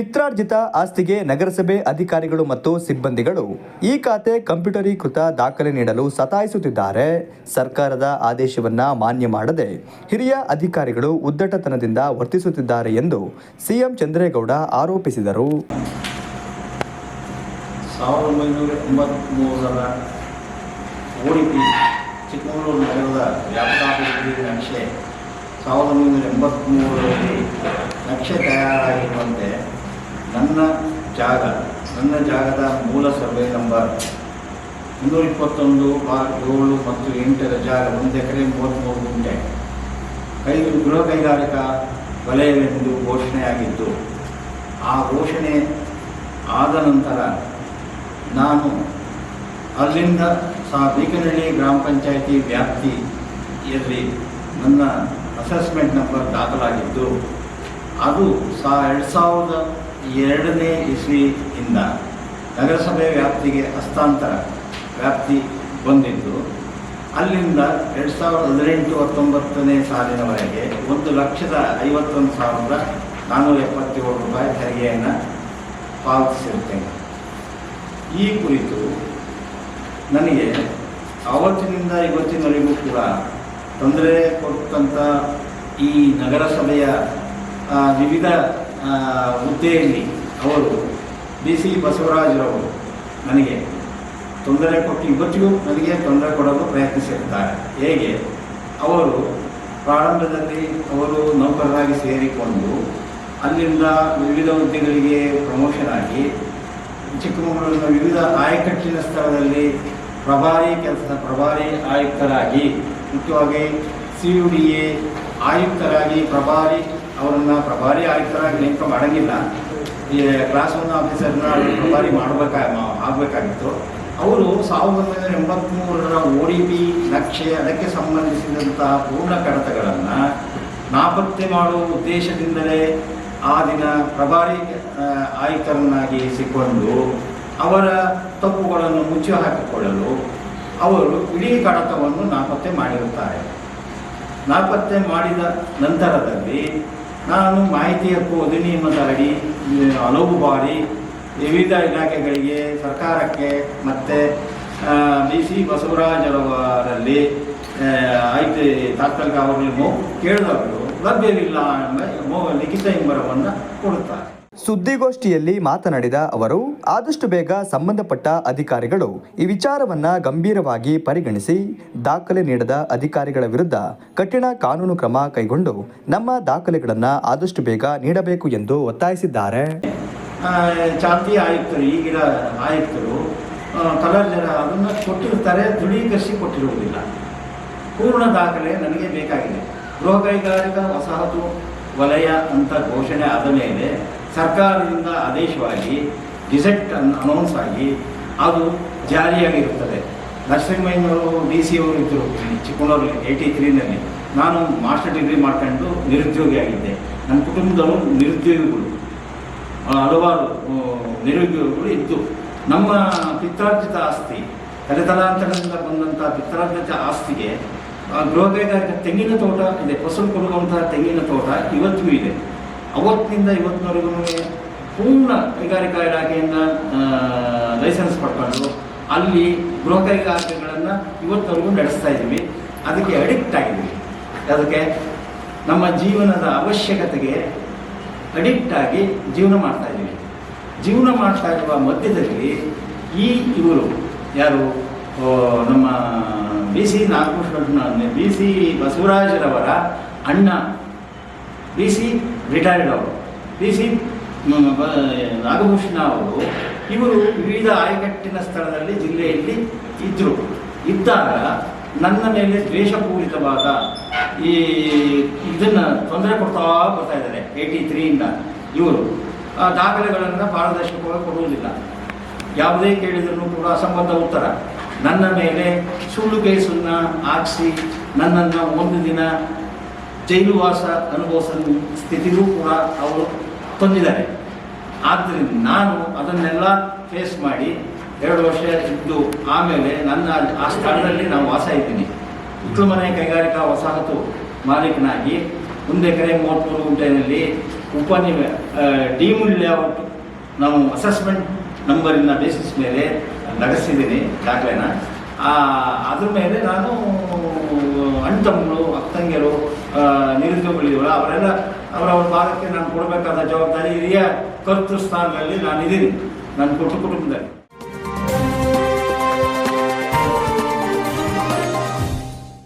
ಪಿತ್ರಾರ್ಜಿತ ಆಸ್ತಿಗೆ ನಗರಸಭೆ ಅಧಿಕಾರಿಗಳು ಮತ್ತು ಸಿಬ್ಬಂದಿಗಳು ಈ ಖಾತೆ ಕಂಪ್ಯೂಟರೀಕೃತ ದಾಖಲೆ ನೀಡಲು ಸತಾಯಿಸುತ್ತಿದ್ದಾರೆ. ಸರ್ಕಾರದ ಆದೇಶವನ್ನ ಮಾನ್ಯ ಮಾಡದೆ ಹಿರಿಯ ಅಧಿಕಾರಿಗಳು ಉದ್ದಟತನದಿಂದ ವರ್ತಿಸುತ್ತಿದ್ದಾರೆ ಎಂದು ಸಿಎಂ ಚಂದ್ರೇಗೌಡ ಆರೋಪಿಸಿದರು. ಚಿಕ್ಕಮಗಳೂರು ನಗರದ ನಕ್ಷೆ ಸಾವಿರದ ಒಂಬೈನೂರ ಎಂಬತ್ತ್ಮೂರರಲ್ಲಿ ನಕ್ಷೆ ತಯಾರಾಗಿರುವಂತೆ ನನ್ನ ಜಾಗ, ನನ್ನ ಜಾಗದ ಮೂಲ ಸರ್ವೆ ನಂಬರ್. ಮುನ್ನೂರ ಇಪ್ಪತ್ತೊಂದು ಬಾರ್ ಏಳು ಮತ್ತು ಎಂಟರ ಜಾಗ ಒಂದು ಎಕರೆ ಮೂವತ್ತ್ಮೂರು ಗುಂಟೆ. ಕೈ ಗೃಹ ಕೈಗಾರಿಕಾ ವಲಯವೆಂದು ಘೋಷಣೆಯಾಗಿದ್ದು, ಆ ಘೋಷಣೆ ಆದ ನಂತರ ನಾನು ಅಲ್ಲಿಂದ ಸಹ ಬೀಕನಹಳ್ಳಿ ಗ್ರಾಮ ಪಂಚಾಯಿತಿ ವ್ಯಾಪ್ತಿಯಲ್ಲಿ ನನ್ನ ಅಸೆಸ್ಮೆಂಟ್ ನಂಬರ್ ದಾಖಲಾಗಿದ್ದು, ಅದು ಸಹ ಎರಡು ಸಾವಿರದ ಎರಡನೇ ಇಸ್ವಿಯಿಂದ ನಗರಸಭೆ ವ್ಯಾಪ್ತಿಗೆ ಹಸ್ತಾಂತರ ವ್ಯಾಪ್ತಿ ಬಂದಿದ್ದು, ಅಲ್ಲಿಂದ ಎರಡು ಸಾವಿರದ ಹದಿನೆಂಟು ಹತ್ತೊಂಬತ್ತನೇ ಸಾಲಿನವರೆಗೆ ಒಂದು ಲಕ್ಷದ ಐವತ್ತೊಂದು ಸಾವಿರದ ನಾನ್ನೂರ ಎಪ್ಪತ್ತೇಳು ರೂಪಾಯಿ ತೆರಿಗೆಯನ್ನು ಪಾವತಿಸಿರುತ್ತೇನೆ. ಈ ಕುರಿತು ನನಗೆ ಆವತ್ತಿನಿಂದ ಇವತ್ತಿನವರೆಗೂ ಕೂಡ ತೊಂದರೆ ಕೊಟ್ಟಂಥ ಈ ನಗರಸಭೆಯ ವಿವಿಧ ಹುದ್ದೆಯಲ್ಲಿ ಅವರು ಬಿ ಸಿ ಬಸವರಾಜರವರು ನನಗೆ ತೊಂದರೆ ಕೊಟ್ಟು, ಇವತ್ತಿಗೂ ನನಗೆ ತೊಂದರೆ ಕೊಡಲು ಪ್ರಯತ್ನಿಸಿರುತ್ತಾರೆ. ಹೇಗೆ? ಅವರು ಪ್ರಾರಂಭದಲ್ಲಿ ಅವರು ನೌಕರರಾಗಿ ಸೇರಿಕೊಂಡು ಅಲ್ಲಿಂದ ವಿವಿಧ ಹುದ್ದೆಗಳಿಗೆ ಪ್ರಮೋಷನ್ ಆಗಿ ಚಿಕ್ಕಮಗಳೂರಿನ ವಿವಿಧ ಆಯಕಟ್ಟಿನ ಸ್ಥಳದಲ್ಲಿ ಪ್ರಭಾರಿ ಕೆಲಸ ಪ್ರಭಾರಿ ಆಯುಕ್ತರಾಗಿ, ಮುಖ್ಯವಾಗಿ ಸಿ ಯು ಡಿ ಎ ಆಯುಕ್ತರಾಗಿ ಪ್ರಭಾರಿ ಅವರನ್ನು ಪ್ರಭಾರಿ ಆಯುಕ್ತರಾಗಿ ನೇಮಕ ಮಾಡಂಗಿಲ್ಲ. ಈ ಕ್ಲಾಸ್ ಒನ್ ಆಫೀಸರ್ನ ಪ್ರಭಾರಿ ಮಾಡಬೇಕಾ ಆಗಬೇಕಾಗಿತ್ತು. ಅವರು ಸಾವಿರದ ಒಂಬೈನೂರ ಎಂಬತ್ತ್ಮೂರರ ಓ ಡಿ ಪಿ ನಕ್ಷೆ, ಅದಕ್ಕೆ ಸಂಬಂಧಿಸಿದಂತಹ ಪೂರ್ಣ ಕಡತಗಳನ್ನು ನಾಪತ್ತೆ ಮಾಡುವ ಉದ್ದೇಶದಿಂದಲೇ ಆ ದಿನ ಪ್ರಭಾರಿ ಆಯುಕ್ತರನ್ನಾಗಿ ಸಿಕ್ಕೊಂಡು ಅವರ ತಪ್ಪುಗಳನ್ನು ಮುಚ್ಚಿ ಹಾಕಿಕೊಳ್ಳಲು ಅವರು ಇಡೀ ಕಡತವನ್ನು ನಾಪತ್ತೆ ಮಾಡಿರುತ್ತಾರೆ. ನಾಪತ್ತೆ ಮಾಡಿದ ನಂತರದಲ್ಲಿ ನಾನು ಮಾಹಿತಿ ಹಕ್ಕು ಅಡಿ ಹಲವು ಬಾರಿ ವಿವಿಧ ಇಲಾಖೆಗಳಿಗೆ, ಸರ್ಕಾರಕ್ಕೆ ಮತ್ತು ಬಿ ಸಿ ಬಸವರಾಜ್ ಅವರಲ್ಲಿ ಆಯ್ತು, ತಾತ್ಕಾಲಿಕ ಅವರಲ್ಲಿ ಮೋ ಕೇಳಿದವರು ಲಭ್ಯವಿಲ್ಲ ಎಂಬ ಮೋ ಲಿಖಿತ ಇಂಬರವನ್ನು ಕೊಡುತ್ತಾರೆ. ಸುದ್ದಿಗೋಷ್ಠಿಯಲ್ಲಿ ಮಾತನಾಡಿದ ಅವರು, ಆದಷ್ಟು ಬೇಗ ಸಂಬಂಧಪಟ್ಟ ಅಧಿಕಾರಿಗಳು ಈ ವಿಚಾರವನ್ನ ಗಂಭೀರವಾಗಿ ಪರಿಗಣಿಸಿ ದಾಖಲೆ ನೀಡದ ಅಧಿಕಾರಿಗಳ ವಿರುದ್ಧ ಕಠಿಣ ಕಾನೂನು ಕ್ರಮ ಕೈಗೊಂಡು ನಮ್ಮ ದಾಖಲೆಗಳನ್ನ ಆದಷ್ಟು ಬೇಗ ನೀಡಬೇಕು ಎಂದು ಒತ್ತಾಯಿಸಿದ್ದಾರೆ. ಚಾಲ್ತಿ ಆಯುಕ್ತರು, ಈಗಿನ ಆಯುಕ್ತರು ಕಲರ್ ಜನ ಅದನ್ನು ಕೊಟ್ಟಿರ್ತಾರೆ, ದೃಢೀಕರಿಸಿ ಕೊಟ್ಟಿರುವುದಿಲ್ಲ. ಪೂರ್ಣ ದಾಖಲೆ ನನಗೆ ಬೇಕಾಗಿದೆ. ಗೃಹ ಕೈಗಾರಿಕಾ ವಸಾಹತು ವಲಯ ಅಂತ ಘೋಷಣೆ ಆದ ಮೇಲೆ ಸರ್ಕಾರದಿಂದ ಆದೇಶವಾಗಿ ಗೆಜೆಟ್ ಅನೌನ್ಸ್ ಆಗಿ ಅದು ಜಾರಿಯಾಗಿರುತ್ತದೆ. ನರಸಿಂಹಯ್ಯನವರು ಡಿ ಸಿ ಅವರು ಇದ್ದರು ಚಿಕ್ಕಮಗಳೂರಲ್ಲಿ ಏಯ್ಟಿ ತ್ರೀನಲ್ಲಿ. ನಾನು ಮಾಸ್ಟರ್ ಡಿಗ್ರಿ ಮಾಡ್ಕೊಂಡು ನಿರುದ್ಯೋಗಿಯಾಗಿದ್ದೆ ನನ್ನ ಕುಟುಂಬದವರು ನಿರುದ್ಯೋಗಿಗಳು. ಹಲವಾರು ನಿರುದ್ಯೋಗಿಗಳು ಇತ್ತು ನಮ್ಮ ಪಿತ್ರಾರ್ಜಿತ ಆಸ್ತಿ ತಲೆತಲಾಂತರದಿಂದ ಬಂದಂಥ ಪಿತ್ರಾರ್ಜಿತ ಆಸ್ತಿಗೆ ಗೃಹ ಕೈಗಾರಿಕೆ ತೆಂಗಿನ ತೋಟ ಇದೆ. ಫಸಲು ಕೊಡುವಂತಹ ತೆಂಗಿನ ತೋಟ ಇವತ್ತಿಗೂ ಇದೆ. ಅವತ್ತಿನಿಂದ ಇವತ್ತಿನವರೆಗೂ ಪೂರ್ಣ ಕೈಗಾರಿಕಾ ಇಲಾಖೆಯಿಂದ ಲೈಸೆನ್ಸ್ ಪಡ್ಕೊಂಡು ಅಲ್ಲಿ ಗೃಹ ಕೈಗಾರಿಕೆಗಳನ್ನು ಇವತ್ತಿನವರೆಗೂ ನಡೆಸ್ತಾ ಇದ್ದೀವಿ. ಅದಕ್ಕೆ ಅಡಿಕ್ಟ್ ಆಗಿದ್ದೀವಿ. ಅದಕ್ಕೆ ನಮ್ಮ ಜೀವನದ ಅವಶ್ಯಕತೆಗೆ ಅಡಿಕ್ಟ್ ಆಗಿ ಜೀವನ ಮಾಡ್ತಾ ಇದ್ದೀವಿ. ಜೀವನ ಮಾಡ್ತಾ ಇರುವ ಮಧ್ಯದಲ್ಲಿ ಈ ಇವರು ಯಾರು? ನಮ್ಮ B C Nagabhushana B C ಬಸವರಾಜರವರ ಅಣ್ಣ. ಬಿ ಸಿ ರಿಟೈರ್ಡ್ ಅವರು. ಪಿ ಸಿ ನಾಗಭೂಷಣ ಅವರು, ಇವರು ವಿವಿಧ ಆಯಕಟ್ಟಿನ ಸ್ಥಳದಲ್ಲಿ ಜಿಲ್ಲೆಯಲ್ಲಿ ಇದ್ದರು ಇದ್ದಾಗ ನನ್ನ ಮೇಲೆ ದ್ವೇಷಪೂರಿತವಾದ ಈ ಇದನ್ನು ತೊಂದರೆ ಕೊಡ್ತಾ ಬರ್ತಾ ಇದ್ದಾರೆ ಏಯ್ಟಿ ತ್ರೀಯಿಂದ ಇವರು, ಆ ದಾಖಲೆಗಳನ್ನು ಪಾರದರ್ಶಕವಾಗಿ ಕೊಡುವುದಿಲ್ಲ. ಯಾವುದೇ ಕೇಳಿದರೂ ಕೂಡ ಅಸಂಬದ್ಧ ಉತ್ತರ. ನನ್ನ ಮೇಲೆ ಸುಳ್ಳು ಕೇಸನ್ನು ಹಾಕಿಸಿ ನನ್ನನ್ನು ಒಂದು ದಿನ ಜೈಲು ವಾಸ ಅನುಭವಿಸ ಸ್ಥಿತಿಗೂ ಕೂಡ ಅವರು ತಂದಿದ್ದಾರೆ. ಆದ್ದರಿಂದ ನಾನು ಅದನ್ನೆಲ್ಲ ಫೇಸ್ ಮಾಡಿ ಎರಡು ವರ್ಷ ಇದ್ದು ಆಮೇಲೆ ನನ್ನ ಆ ಸ್ಥಳದಲ್ಲಿ ನಾನು ವಾಸ ಇದ್ದೀನಿ. ಹಿತ್ತಲು ಮನೆ ಕೈಗಾರಿಕಾ ವಸಾಹತು ಮಾಲೀಕನಾಗಿ ಒಂದು ಎಕರೆ ಮೂವತ್ತ್ಮೂರು ಗುಂಟೆಯಲ್ಲಿ ಉಪನಿ ಡಿಮುಲ್ ಲೇಔಟ್ ನಾವು ಅಸೆಸ್ಮೆಂಟ್ ನಂಬರಿನ ಬೇಸಿಸ್ ಮೇಲೆ ನಡೆಸಿದ್ದೀನಿ ದಾಖಲೆನ. ಅದ್ರ ಮೇಲೆ ನಾನು ಅಣ್ಣ ತಮ್ಮಗಳು ಅಕ್ಕಂಗಿಯರು ನಿರುದ್ಯೋಗಿಗಳು ಅವರೆಲ್ಲ ಅವರ ಅವ್ರ ಭಾಗಕ್ಕೆ ನಾನು ಕೊಡಬೇಕಾದ ಜವಾಬ್ದಾರಿ ಹಿರಿಯ ಕರ್ತೃ ಸ್ಥಾನದಲ್ಲಿ ನಾನು ನನ್ನ ನನ್ನ ಕುಟುಂಬದಲ್ಲಿ.